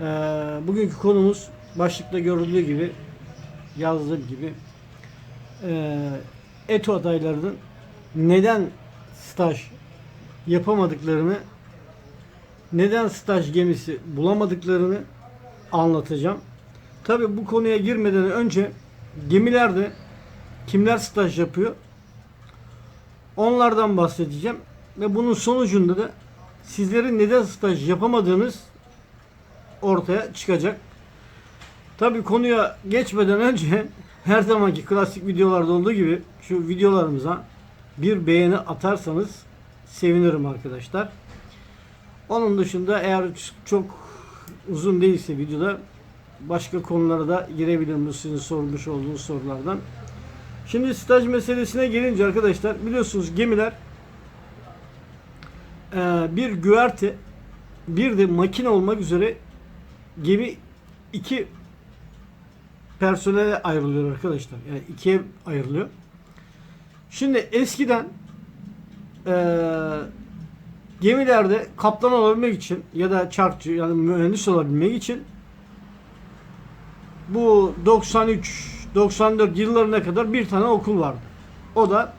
Ee, bugünkü konumuz başlıkta görüldüğü gibi yazdığım gibi ee, ETO adaylarının neden staj yapamadıklarını neden staj gemisi bulamadıklarını anlatacağım. Tabi bu konuya girmeden önce gemilerde kimler staj yapıyor onlardan bahsedeceğim ve bunun sonucunda da sizlerin neden staj yapamadığınız ortaya çıkacak. Tabi konuya geçmeden önce her zamanki klasik videolarda olduğu gibi şu videolarımıza bir beğeni atarsanız sevinirim arkadaşlar. Onun dışında eğer çok uzun değilse videoda başka konulara da girebilirim sizin sormuş olduğunuz sorulardan. Şimdi staj meselesine gelince arkadaşlar biliyorsunuz gemiler bir güverte bir de makine olmak üzere gemi iki personele ayrılıyor arkadaşlar. Yani ikiye ayrılıyor. Şimdi eskiden eee gemilerde kaptan olabilmek için ya da çarkçı yani mühendis olabilmek için bu 93 94 yıllarına kadar bir tane okul vardı. O da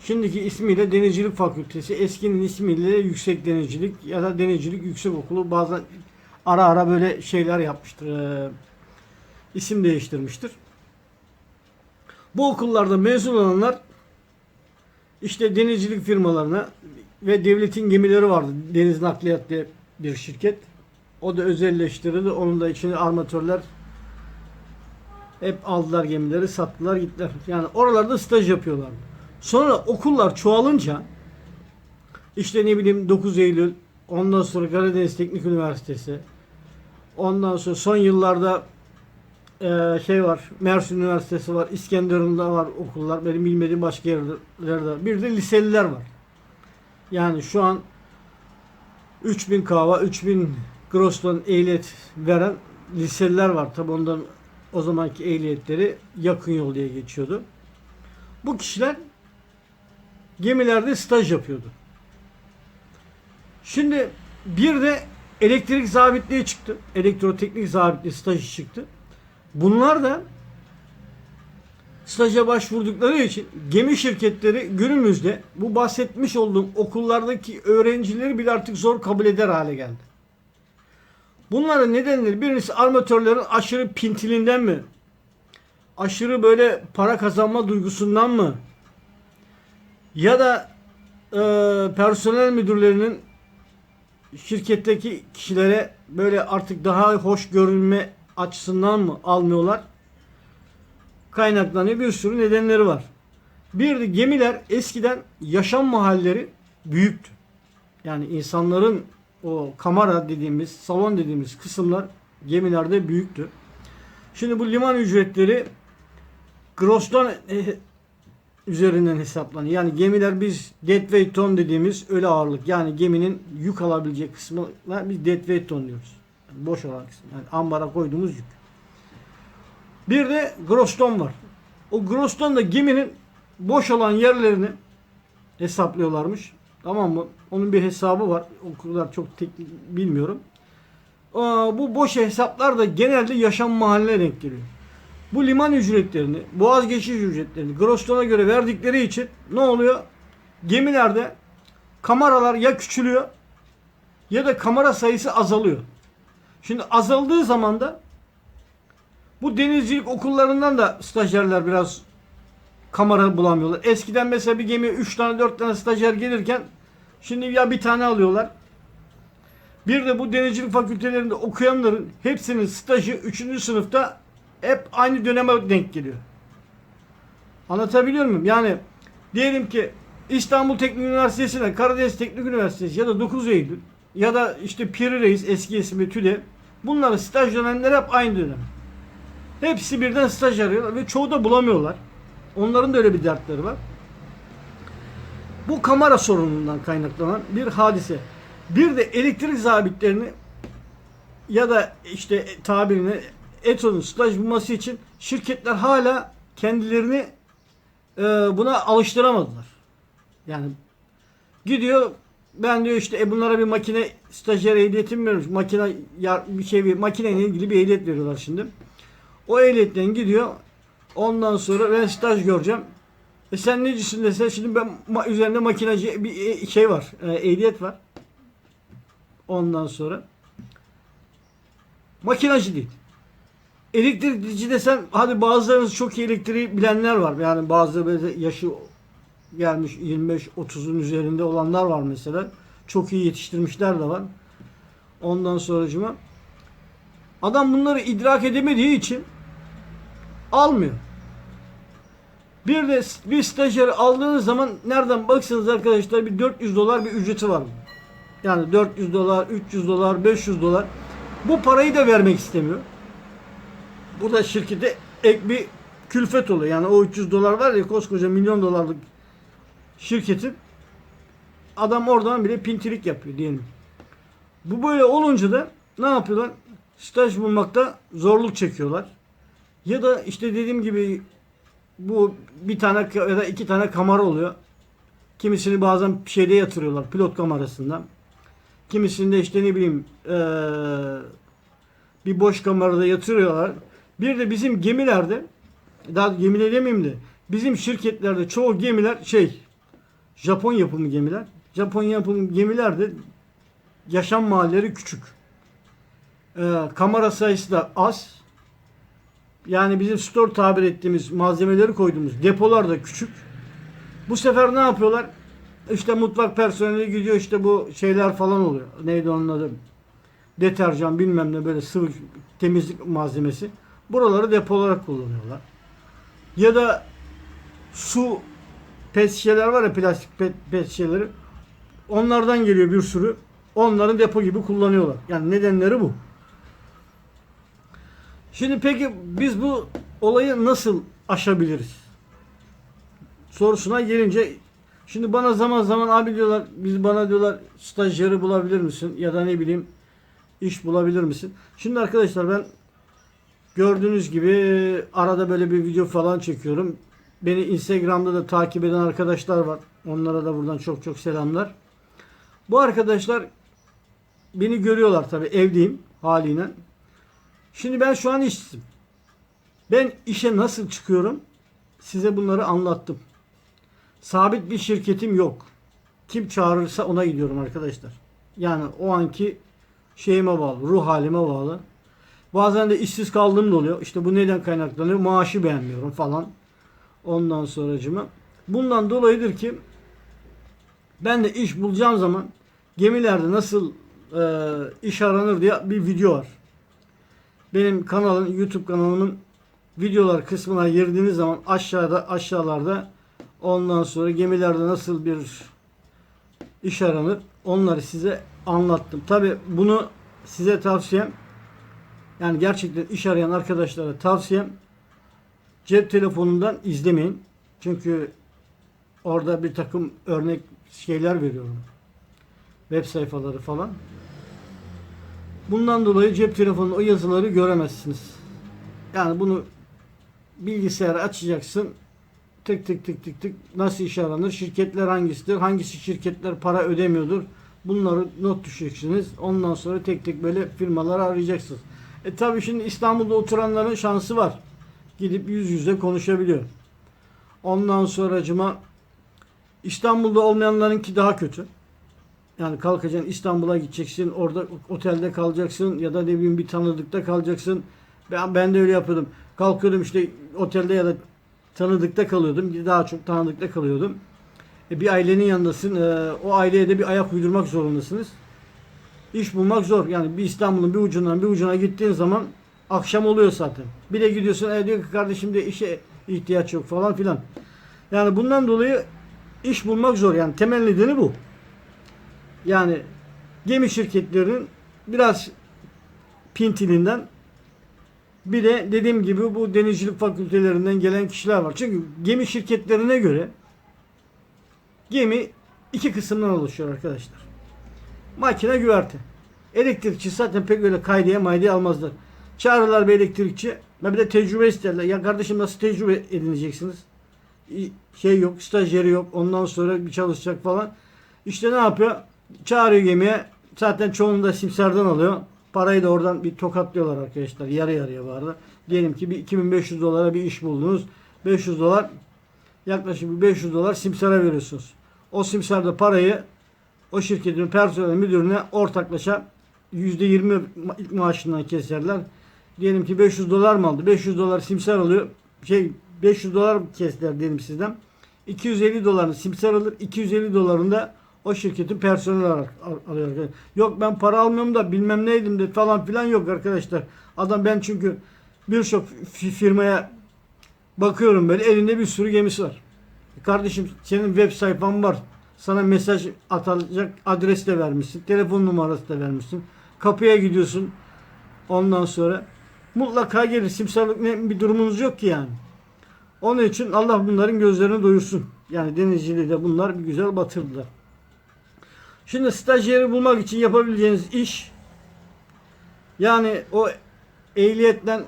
şimdiki ismiyle Denizcilik Fakültesi, eskinin ismiyle Yüksek Denizcilik ya da Denizcilik Yüksek Okulu bazen ara ara böyle şeyler yapmıştır. Ee, isim değiştirmiştir. Bu okullarda mezun olanlar işte denizcilik firmalarına ve devletin gemileri vardı. Deniz Nakliyat diye bir şirket. O da özelleştirildi. Onun da içine armatörler hep aldılar gemileri, sattılar, gittiler. Yani oralarda staj yapıyorlardı. Sonra okullar çoğalınca işte ne bileyim 9 Eylül, ondan sonra Karadeniz Teknik Üniversitesi, ondan sonra son yıllarda eee, şey var, Mersin Üniversitesi var, İskenderun'da var okullar, benim bilmediğim başka yerlerde. Bir de liseliler var. Yani şu an 3000 kava, 3000 gross'tan ehliyet veren liseliler var. Tabi ondan o zamanki ehliyetleri yakın yol diye geçiyordu. Bu kişiler gemilerde staj yapıyordu. Şimdi bir de elektrik zabitliği çıktı. Elektroteknik zabitliği stajı çıktı. Bunlar da staja başvurdukları için gemi şirketleri günümüzde bu bahsetmiş olduğum okullardaki öğrencileri bile artık zor kabul eder hale geldi. Bunların nedenleri birincisi armatörlerin aşırı pintiliğinden mi? Aşırı böyle para kazanma duygusundan mı? Ya da e, personel müdürlerinin şirketteki kişilere böyle artık daha hoş görünme açısından mı almıyorlar? Kaynaklanıyor bir sürü nedenleri var. Bir de gemiler eskiden yaşam mahalleri büyüktü. Yani insanların o kamera dediğimiz, salon dediğimiz kısımlar gemilerde büyüktü. Şimdi bu liman ücretleri gross'tan e, üzerinden hesaplanıyor. Yani gemiler biz deadweight ton dediğimiz ölü ağırlık yani geminin yük alabileceği kısmına biz deadweight ton diyoruz. Yani boş olan kısmı. Yani ambara koyduğumuz yük. Bir de gross ton var. O gross ton da geminin boş olan yerlerini hesaplıyorlarmış. Tamam mı? Onun bir hesabı var. O kadar çok teknik bilmiyorum. Aa, bu boş hesaplar da genelde yaşam mahalline denk geliyor. Bu liman ücretlerini, boğaz geçiş ücretlerini Groston'a göre verdikleri için ne oluyor? Gemilerde kameralar ya küçülüyor ya da kamera sayısı azalıyor. Şimdi azaldığı zaman da bu denizcilik okullarından da stajyerler biraz kamera bulamıyorlar. Eskiden mesela bir gemiye 3 tane 4 tane stajyer gelirken şimdi ya bir tane alıyorlar. Bir de bu denizcilik fakültelerinde okuyanların hepsinin stajı 3. sınıfta hep aynı döneme denk geliyor. Anlatabiliyor muyum? Yani diyelim ki İstanbul Teknik Üniversitesi'ne Karadeniz Teknik Üniversitesi ya da 9 Eylül ya da işte Piri Reis eski ismi TÜDE bunların staj dönemleri hep aynı dönem. Hepsi birden staj arıyorlar ve çoğu da bulamıyorlar. Onların da öyle bir dertleri var. Bu kamera sorunundan kaynaklanan bir hadise. Bir de elektrik zabitlerini ya da işte tabirini ETO'nun staj bulması için şirketler hala kendilerini e, buna alıştıramadılar. Yani gidiyor ben diyor işte e bunlara bir makine stajyer ehliyetim veriyormuş. Makine ya, bir şey bir makineyle ilgili bir ehliyet veriyorlar şimdi. O ehliyetten gidiyor. Ondan sonra ben staj göreceğim. E sen necisin dese şimdi ben ma- üzerinde makinacı bir e- şey var. E, ehliyet var. Ondan sonra makinacı değil. Elektrikçi desem hadi bazılarınız çok iyi elektriği bilenler var. Yani bazı yaşı gelmiş 25-30'un üzerinde olanlar var mesela. Çok iyi yetiştirmişler de var. Ondan sonracıma adam bunları idrak edemediği için almıyor. Bir de bir stajyeri aldığınız zaman nereden baksanız arkadaşlar bir 400 dolar bir ücreti var. Yani 400 dolar, 300 dolar, 500 dolar. Bu parayı da vermek istemiyor. Bu da şirkete ek bir külfet oluyor. Yani o 300 dolar var ya koskoca milyon dolarlık şirketin adam oradan bile pintilik yapıyor diyelim. Bu böyle olunca da ne yapıyorlar? Staj bulmakta zorluk çekiyorlar. Ya da işte dediğim gibi bu bir tane ya da iki tane kamera oluyor. Kimisini bazen şeyde yatırıyorlar pilot kamerasından. Kimisini de işte ne bileyim eee, bir boş kamerada yatırıyorlar. Bir de bizim gemilerde daha gemiler demeyeyim de bizim şirketlerde çoğu gemiler şey Japon yapımı gemiler. Japon yapımı gemilerde yaşam mahalleleri küçük. Ee, kamera sayısı da az. Yani bizim store tabir ettiğimiz malzemeleri koyduğumuz depolar da küçük. Bu sefer ne yapıyorlar? İşte mutfak personeli gidiyor işte bu şeyler falan oluyor. Neydi onun adı? Deterjan bilmem ne böyle sıvı temizlik malzemesi. Buraları depo olarak kullanıyorlar. Ya da su pet şişeler var ya plastik pet, pet şişeleri. Onlardan geliyor bir sürü. Onları depo gibi kullanıyorlar. Yani nedenleri bu. Şimdi peki biz bu olayı nasıl aşabiliriz? Sorusuna gelince şimdi bana zaman zaman abi diyorlar biz bana diyorlar stajyeri bulabilir misin ya da ne bileyim iş bulabilir misin? Şimdi arkadaşlar ben gördüğünüz gibi arada böyle bir video falan çekiyorum. Beni Instagram'da da takip eden arkadaşlar var. Onlara da buradan çok çok selamlar. Bu arkadaşlar beni görüyorlar tabii evdeyim haliyle. Şimdi ben şu an işsizim. Ben işe nasıl çıkıyorum? Size bunları anlattım. Sabit bir şirketim yok. Kim çağırırsa ona gidiyorum arkadaşlar. Yani o anki şeyime bağlı, ruh halime bağlı. Bazen de işsiz kaldığım da oluyor. İşte bu neden kaynaklanıyor? Maaşı beğenmiyorum falan. Ondan sonracıma. Bundan dolayıdır ki ben de iş bulacağım zaman gemilerde nasıl e, iş aranır diye bir video var. Benim kanalın YouTube kanalımın videolar kısmına girdiğiniz zaman aşağıda aşağılarda ondan sonra gemilerde nasıl bir iş aranır onları size anlattım. Tabi bunu size tavsiyem yani gerçekten iş arayan arkadaşlara tavsiyem cep telefonundan izlemeyin. Çünkü orada bir takım örnek şeyler veriyorum. Web sayfaları falan. Bundan dolayı cep telefonunda o yazıları göremezsiniz. Yani bunu bilgisayara açacaksın. Tık tık tık tık tık nasıl iş aranır? Şirketler hangisidir? Hangisi şirketler para ödemiyordur? Bunları not düşeceksiniz. Ondan sonra tek tek böyle firmaları arayacaksınız. E tabi şimdi İstanbul'da oturanların şansı var. Gidip yüz yüze konuşabiliyor. Ondan sonracıma İstanbul'da olmayanlarınki daha kötü. Yani kalkacaksın İstanbul'a gideceksin. Orada otelde kalacaksın ya da ne bileyim bir tanıdıkta kalacaksın. Ben, ben de öyle yapıyordum. Kalkıyordum işte otelde ya da tanıdıkta kalıyordum. Daha çok tanıdıkta kalıyordum. E, bir ailenin yanındasın. E, o aileye de bir ayak uydurmak zorundasınız. İş bulmak zor. Yani bir İstanbul'un bir ucundan bir ucuna gittiğin zaman akşam oluyor zaten. Bir de gidiyorsun e, diyor ki kardeşim de işe ihtiyaç yok falan filan. Yani bundan dolayı iş bulmak zor. Yani temel nedeni bu. Yani gemi şirketlerinin biraz pintiliğinden bir de dediğim gibi bu denizcilik fakültelerinden gelen kişiler var. Çünkü gemi şirketlerine göre gemi iki kısımdan oluşuyor arkadaşlar. Makine güverte. Elektrikçi zaten pek öyle kaydiye maydiye almazlar. Çağırırlar bir elektrikçi. bir de tecrübe isterler. Ya kardeşim nasıl tecrübe edineceksiniz? Şey yok, stajyeri yok. Ondan sonra bir çalışacak falan. İşte ne yapıyor? Çağırıyor gemiye. Zaten çoğunu da simsardan alıyor. Parayı da oradan bir tokatlıyorlar arkadaşlar. Yarı yarıya da. Diyelim ki bir 2500 dolara bir iş buldunuz. 500 dolar yaklaşık bir 500 dolar simsara veriyorsunuz. O simsarda parayı o şirketin personel müdürüne ortaklaşa %20 ma- ilk maaşından keserler. Diyelim ki 500 dolar mı aldı? 500 dolar simsar alıyor. Şey 500 dolar kestiler diyelim sizden. 250 dolarını simsar alır. 250 dolarını da o şirketin personel olarak al- alıyor. Yok ben para almıyorum da bilmem neydim de falan filan yok arkadaşlar. Adam ben çünkü birçok fi- firmaya bakıyorum böyle elinde bir sürü gemisi var. Kardeşim senin web sayfan var. Sana mesaj atacak adres de vermişsin. Telefon numarası da vermişsin. Kapıya gidiyorsun. Ondan sonra mutlaka gelir. Simsarlık ne bir durumunuz yok ki yani. Onun için Allah bunların gözlerini doyursun. Yani denizciliği de bunlar bir güzel batırdılar. Şimdi stajyeri bulmak için yapabileceğiniz iş yani o ehliyetten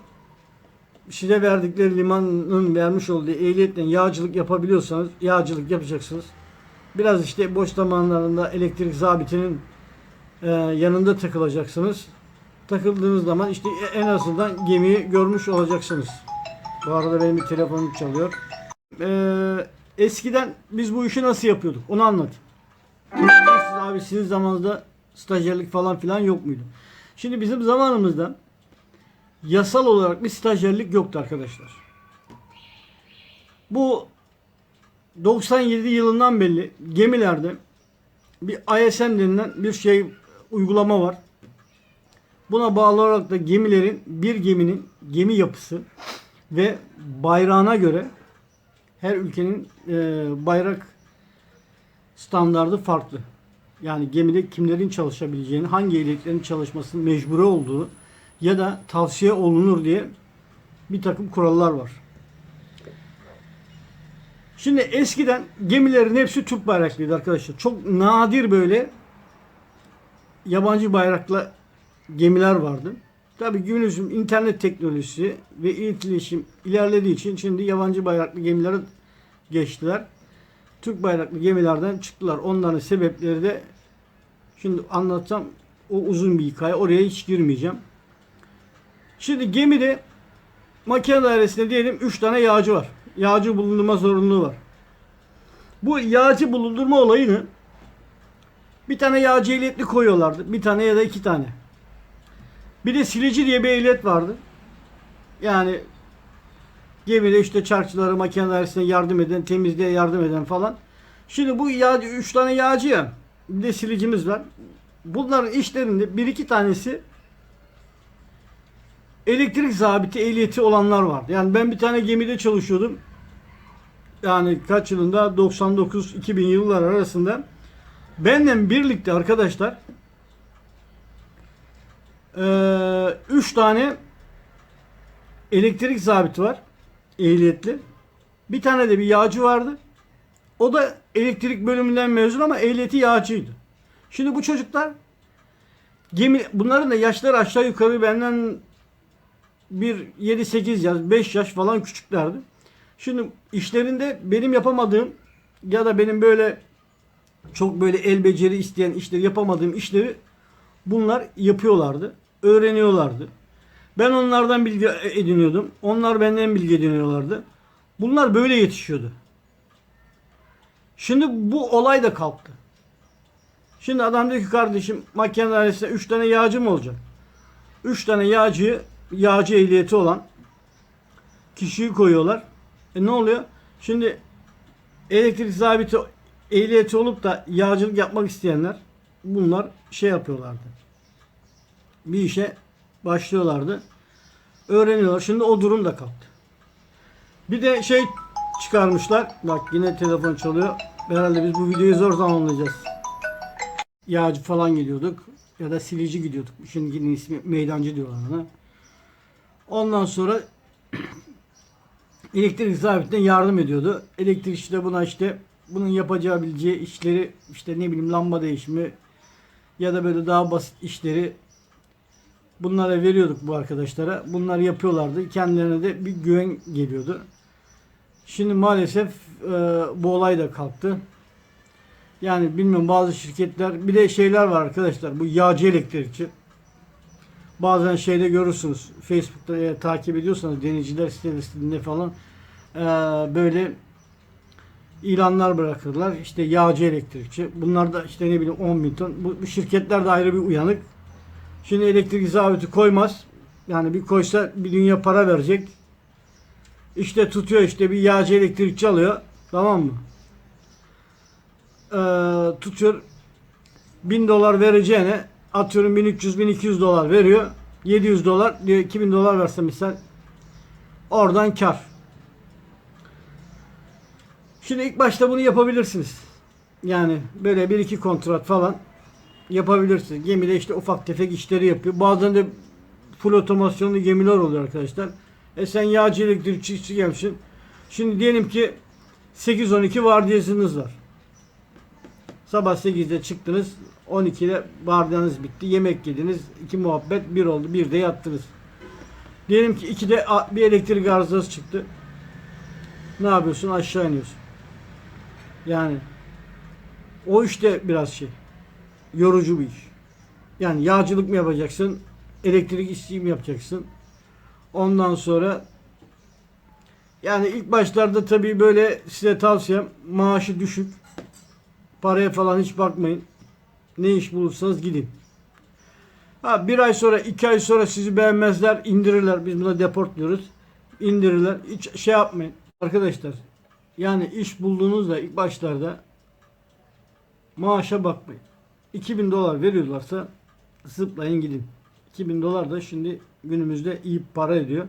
size verdikleri limanın vermiş olduğu ehliyetten yağcılık yapabiliyorsanız yağcılık yapacaksınız. Biraz işte boş zamanlarında elektrik zabitinin e, yanında takılacaksınız. Takıldığınız zaman işte en azından gemiyi görmüş olacaksınız. Bu arada benim bir telefonum çalıyor. E, eskiden biz bu işi nasıl yapıyorduk? Onu anlatayım. Siz abi sizin zamanınızda stajyerlik falan filan yok muydu? Şimdi bizim zamanımızda yasal olarak bir stajyerlik yoktu arkadaşlar. Bu 97 yılından belli gemilerde bir ISM denilen bir şey uygulama var. Buna bağlı olarak da gemilerin bir geminin gemi yapısı ve bayrağına göre her ülkenin e, bayrak standardı farklı. Yani gemide kimlerin çalışabileceğini, hangi ehliyetlerin çalışmasının mecburi olduğu ya da tavsiye olunur diye bir takım kurallar var. Şimdi eskiden gemilerin hepsi Türk bayraklıydı arkadaşlar. Çok nadir böyle yabancı bayrakla gemiler vardı. Tabii günümüzün internet teknolojisi ve iletişim ilerlediği için şimdi yabancı bayraklı gemilere geçtiler. Türk bayraklı gemilerden çıktılar. Onların sebepleri de şimdi anlatsam o uzun bir hikaye. Oraya hiç girmeyeceğim. Şimdi gemide makine dairesinde diyelim 3 tane yağcı var. Yağcı bulundurma zorunluluğu var. Bu yağcı bulundurma olayını bir tane yağcı ehliyetli koyuyorlardı. Bir tane ya da iki tane. Bir de silici diye bir ehliyet vardı. Yani gemide işte çarkçılara, makine dairesine yardım eden, temizliğe yardım eden falan. Şimdi bu yağcı, üç tane yağcı ya. Bir de silicimiz var. Bunların işlerinde bir iki tanesi elektrik zabiti ehliyeti olanlar vardı. Yani ben bir tane gemide çalışıyordum. Yani kaç yılında 99-2000 yıllar arasında benimle birlikte arkadaşlar eee, üç tane elektrik zabiti var. Ehliyetli. Bir tane de bir yağcı vardı. O da elektrik bölümünden mezun ama ehliyeti yağcıydı. Şimdi bu çocuklar gemi bunların da yaşları aşağı yukarı benden bir 7-8 yaş, 5 yaş falan küçüklerdi. Şimdi işlerinde benim yapamadığım ya da benim böyle çok böyle el beceri isteyen işleri yapamadığım işleri bunlar yapıyorlardı. Öğreniyorlardı. Ben onlardan bilgi ediniyordum. Onlar benden bilgi ediniyorlardı. Bunlar böyle yetişiyordu. Şimdi bu olay da kalktı. Şimdi adam diyor ki kardeşim makine dairesinde 3 tane yağcı mı olacak? 3 tane yağcı, yağcı ehliyeti olan kişiyi koyuyorlar. E ne oluyor? Şimdi elektrik zabiti ehliyeti olup da yağcılık yapmak isteyenler bunlar şey yapıyorlardı. Bir işe başlıyorlardı. Öğreniyorlar. Şimdi o durum da kalktı. Bir de şey çıkarmışlar. Bak yine telefon çalıyor. Herhalde biz bu videoyu zor zamanlayacağız. Yağcı falan gidiyorduk. Ya da silici gidiyorduk. Şimdiki ismi meydancı diyorlar ona. Ondan sonra elektrik zabitine yardım ediyordu. Elektrikçi de buna işte bunun yapacağı bileceği işleri işte ne bileyim lamba değişimi ya da böyle daha basit işleri bunlara veriyorduk bu arkadaşlara. Bunlar yapıyorlardı. Kendilerine de bir güven geliyordu. Şimdi maalesef e, bu olay da kalktı. Yani bilmiyorum bazı şirketler bir de şeyler var arkadaşlar. Bu yağcı elektrikçi. Bazen şeyde görürsünüz. Facebook'ta eğer takip ediyorsanız denizciler sitesinde falan eee, böyle ilanlar bırakırlar. İşte yağcı elektrikçi. Bunlar da işte ne bileyim 10 bin ton. Bu, bu şirketler de ayrı bir uyanık. Şimdi elektrik zabiti koymaz. Yani bir koysa bir dünya para verecek. İşte tutuyor işte bir yağcı elektrikçi alıyor. Tamam mı? Ee, tutuyor 1000 dolar vereceğine atıyorum 1300-1200 dolar veriyor. 700 dolar diyor 2000 dolar verse misal oradan kar. Şimdi ilk başta bunu yapabilirsiniz. Yani böyle bir iki kontrat falan yapabilirsiniz. Gemide işte ufak tefek işleri yapıyor. Bazen de full otomasyonlu gemiler oluyor arkadaşlar. E sen yağcı elektrikçisi gelmişsin. Şimdi diyelim ki 8-12 vardiyasınız var. Sabah 8'de çıktınız. 12'de vardiyanız bitti. Yemek yediniz. iki muhabbet bir oldu. Bir de yattınız. Diyelim ki 2'de a- bir elektrik arızası çıktı. Ne yapıyorsun? Aşağı iniyorsun. Yani o işte biraz şey. Yorucu bir iş. Yani yağcılık mı yapacaksın? Elektrik işçiliği mi yapacaksın? Ondan sonra yani ilk başlarda tabii böyle size tavsiyem maaşı düşük. Paraya falan hiç bakmayın. Ne iş bulursanız gidin. Ha bir ay sonra, iki ay sonra sizi beğenmezler, indirirler. Biz buna deport diyoruz. İndirirler. Hiç şey yapmayın. Arkadaşlar yani iş bulduğunuzda ilk başlarda maaşa bakmayın. 2000 dolar veriyorlarsa zıplayın gidin. 2000 dolar da şimdi günümüzde iyi para ediyor.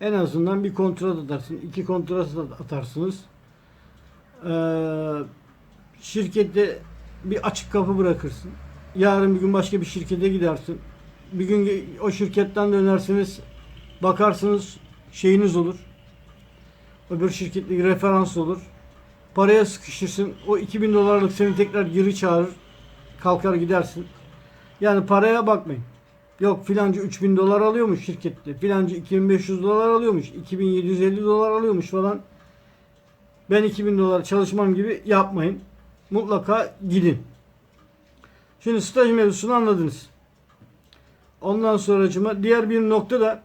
En azından bir kontrat atarsın, iki kontrat atarsınız. Ee, şirkette bir açık kapı bırakırsın. Yarın bir gün başka bir şirkete gidersin. Bir gün o şirketten dönersiniz. Bakarsınız şeyiniz olur. Öbür şirketli referans olur. Paraya sıkışırsın. O 2000 dolarlık seni tekrar geri çağırır. Kalkar gidersin. Yani paraya bakmayın. Yok filanca 3000 dolar alıyormuş şirkette. Filanca 2500 dolar alıyormuş. 2750 dolar alıyormuş falan. Ben 2000 dolar çalışmam gibi yapmayın. Mutlaka gidin. Şimdi staj mevzusunu anladınız. Ondan sonracıma diğer bir nokta da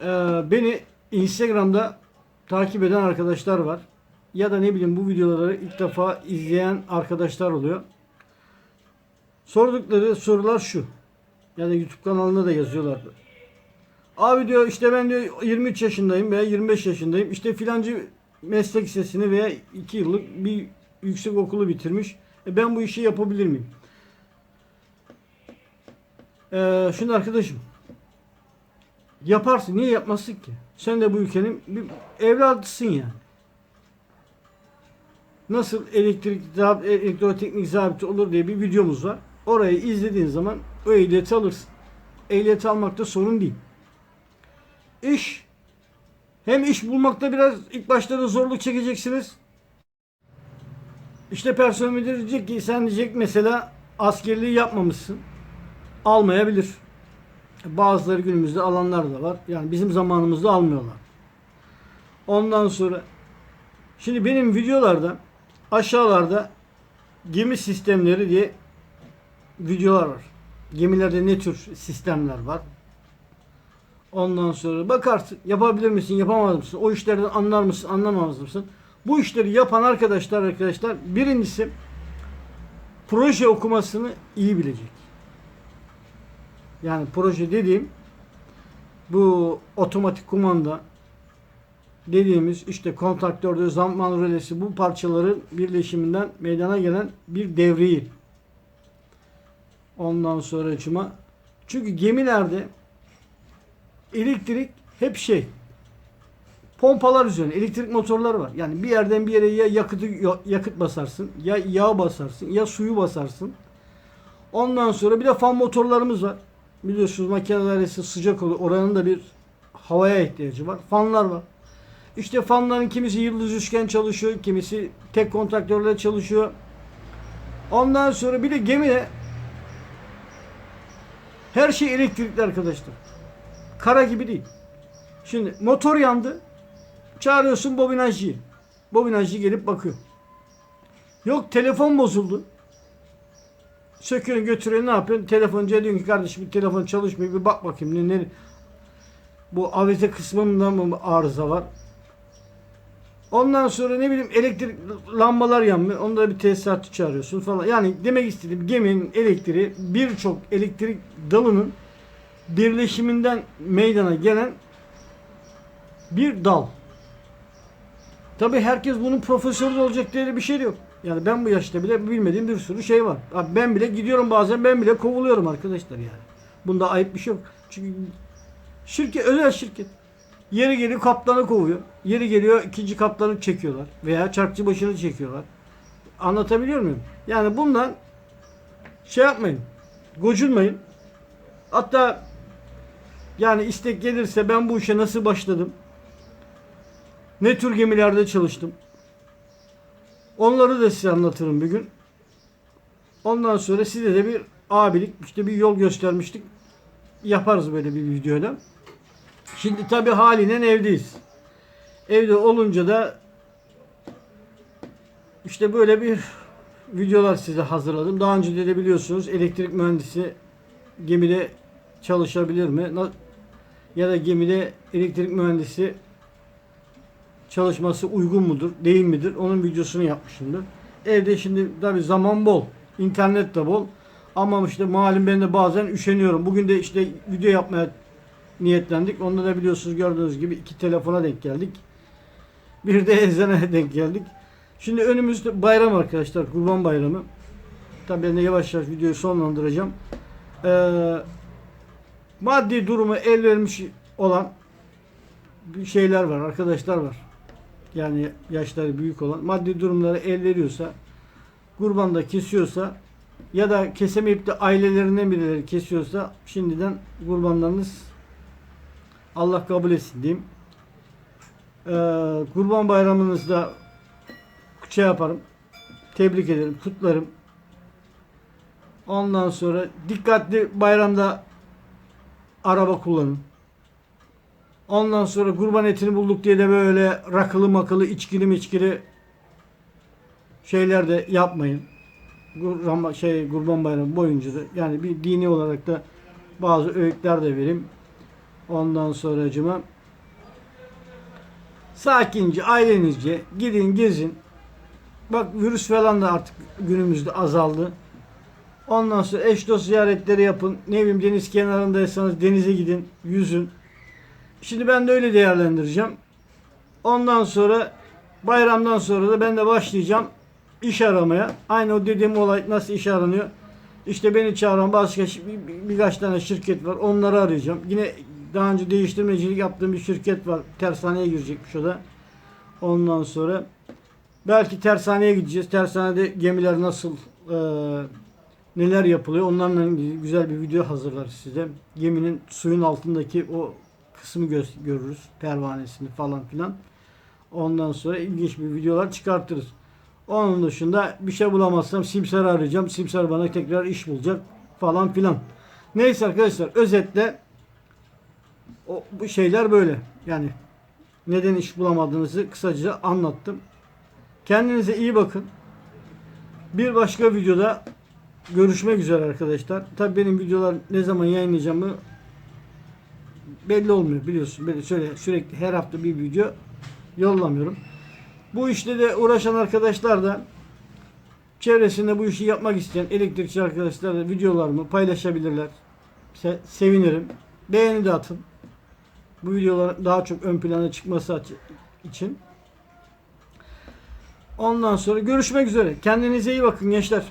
e, beni Instagram'da takip eden arkadaşlar var. Ya da ne bileyim bu videoları ilk defa izleyen arkadaşlar oluyor. Sordukları sorular şu. Ya da YouTube kanalında da yazıyorlar. Abi diyor işte ben diyor 23 yaşındayım veya 25 yaşındayım. İşte filancı meslek lisesini veya 2 yıllık bir yüksek okulu bitirmiş. E ben bu işi yapabilir miyim? Ee, şimdi arkadaşım yaparsın. Niye yapmazsın ki? Sen de bu ülkenin bir evladısın yani. Nasıl elektrik elektroteknik zabiti olur diye bir videomuz var. Orayı izlediğin zaman o ehliyeti alırsın. Ehliyet almakta sorun değil. İş hem iş bulmakta biraz ilk başta da zorluk çekeceksiniz. İşte personel diyecek ki sen diyecek mesela askerliği yapmamışsın. Almayabilir. Bazıları günümüzde alanlar da var. Yani bizim zamanımızda almıyorlar. Ondan sonra şimdi benim videolarda aşağılarda gemi sistemleri diye videolar var. Gemilerde ne tür sistemler var? Ondan sonra bakarsın yapabilir misin, yapamaz mısın? O işlerden anlar mısın, anlamaz mısın? Bu işleri yapan arkadaşlar arkadaşlar birincisi proje okumasını iyi bilecek. Yani proje dediğim bu otomatik kumanda dediğimiz işte kontaktörde zaman rölesi bu parçaların birleşiminden meydana gelen bir devreyi. Ondan sonra. Çünkü gemilerde elektrik hep şey pompalar üzerine elektrik motorları var. Yani bir yerden bir yere ya yakıtı yakıt basarsın, ya yağ basarsın, ya suyu basarsın. Ondan sonra bir de fan motorlarımız var. Biliyorsunuz makineler sıcak oluyor. Oranın da bir havaya ihtiyacı var. Fanlar var. İşte fanların kimisi yıldız üçgen çalışıyor, kimisi tek kontaktörle çalışıyor. Ondan sonra bir de gemide her şey elektrikli arkadaşlar. Kara gibi değil. Şimdi motor yandı. Çağırıyorsun bobinajcıyı. Bobinajcı gelip bakıyor. Yok telefon bozuldu. Söküyorsun götürüyorsun ne yapıyorsun? Telefoncuya diyorsun ki kardeşim bir telefon çalışmıyor bir bak bakayım ne, ne bu avize kısmında mı arıza var? Ondan sonra ne bileyim elektrik lambalar yanmıyor. Onda da bir tesisatçı çağırıyorsun falan. Yani demek istediğim geminin elektriği birçok elektrik dalının birleşiminden meydana gelen bir dal. Tabi herkes bunun profesörü olacak diye bir şey yok. Yani ben bu yaşta bile bilmediğim bir sürü şey var. Abi ben bile gidiyorum bazen ben bile kovuluyorum arkadaşlar yani. Bunda ayıp bir şey yok. Çünkü şirket özel şirket. Yeri geliyor kaptanı kovuyor. Yeri geliyor ikinci kaptanı çekiyorlar. Veya çarkçı başını çekiyorlar. Anlatabiliyor muyum? Yani bundan şey yapmayın. Gocunmayın. Hatta yani istek gelirse ben bu işe nasıl başladım? Ne tür gemilerde çalıştım? Onları da size anlatırım bir gün. Ondan sonra size de bir abilik, işte bir yol göstermiştik. Yaparız böyle bir videoyla. Şimdi tabi halinden evdeyiz. Evde olunca da işte böyle bir videolar size hazırladım. Daha önce de, biliyorsunuz elektrik mühendisi gemide çalışabilir mi? Ya da gemide elektrik mühendisi çalışması uygun mudur, değil midir? Onun videosunu yapmışımdır. Evde şimdi tabi zaman bol, internet de bol. Ama işte malum ben de bazen üşeniyorum. Bugün de işte video yapmaya niyetlendik. Onda da biliyorsunuz gördüğünüz gibi iki telefona denk geldik. Bir de ezana denk geldik. Şimdi önümüzde bayram arkadaşlar. Kurban bayramı. Tabii ben de yavaş yavaş videoyu sonlandıracağım. Ee, maddi durumu el vermiş olan şeyler var. Arkadaşlar var. Yani yaşları büyük olan. Maddi durumları el veriyorsa kurban da kesiyorsa ya da kesemeyip de ailelerinden birileri kesiyorsa şimdiden kurbanlarınız Allah kabul etsin diyeyim. Ee, kurban bayramınızda şey yaparım. Tebrik ederim. Kutlarım. Ondan sonra dikkatli bayramda araba kullanın. Ondan sonra kurban etini bulduk diye de böyle rakılı makılı içkili miçkili şeyler de yapmayın. Ram- şey kurban bayramı boyunca da yani bir dini olarak da bazı öğütler de vereyim. Ondan sonracıma sakince, ailenizce gidin gezin. Bak virüs falan da artık günümüzde azaldı. Ondan sonra eş dost ziyaretleri yapın. Ne bileyim deniz kenarındaysanız denize gidin, yüzün. Şimdi ben de öyle değerlendireceğim. Ondan sonra bayramdan sonra da ben de başlayacağım iş aramaya. Aynı o dediğim olay nasıl iş aranıyor. İşte beni çağıran başka bir- birkaç tane şirket var. Onları arayacağım. Yine daha önce değiştirmecilik yaptığım bir şirket var. Tersaneye girecekmiş o da. Ondan sonra belki tersaneye gideceğiz. Tersanede gemiler nasıl e, neler yapılıyor onlarla ilgili güzel bir video hazırlarız size. Geminin suyun altındaki o kısmı gö- görürüz. Pervanesini falan filan. Ondan sonra ilginç bir videolar çıkartırız. Onun dışında bir şey bulamazsam Simsar'ı arayacağım. Simsar bana tekrar iş bulacak falan filan. Neyse arkadaşlar özetle o, bu şeyler böyle. Yani neden iş bulamadığınızı kısaca anlattım. Kendinize iyi bakın. Bir başka videoda görüşmek üzere arkadaşlar. Tabii benim videolar ne zaman yayınlayacağımı belli olmuyor biliyorsun. Böyle şöyle sürekli her hafta bir video yollamıyorum. Bu işte de uğraşan arkadaşlar da çevresinde bu işi yapmak isteyen elektrikçi arkadaşlar da videolarımı paylaşabilirler. Se- sevinirim. Beğeni de atın. Bu videolar daha çok ön plana çıkması için. Ondan sonra görüşmek üzere. Kendinize iyi bakın gençler.